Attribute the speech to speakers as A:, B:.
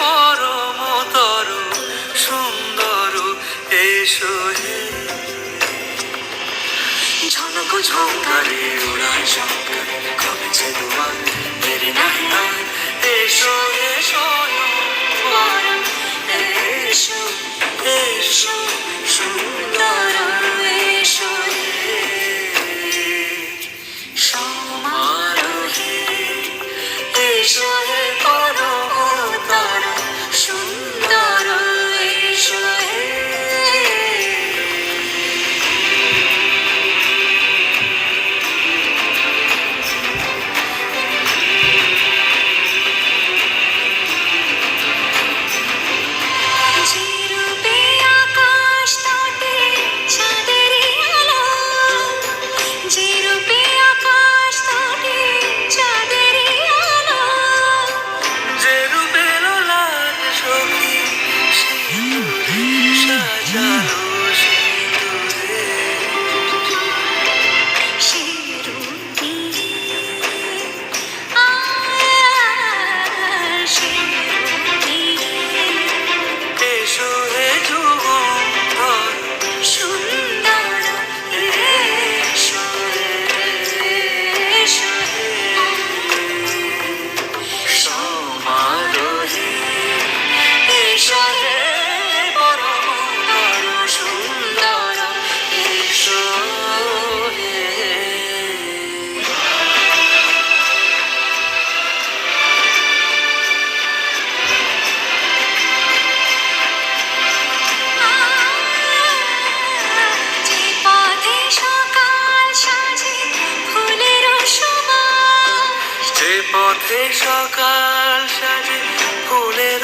A: পরমতর সুন্দর এসো হে। ঝনক ঝঙ্কারে উড়ায় শঙ্কর কমেছে তোমার দেরি নাই আর এসো এসো এসো এসো। পথে সকাল সাজে ফুলের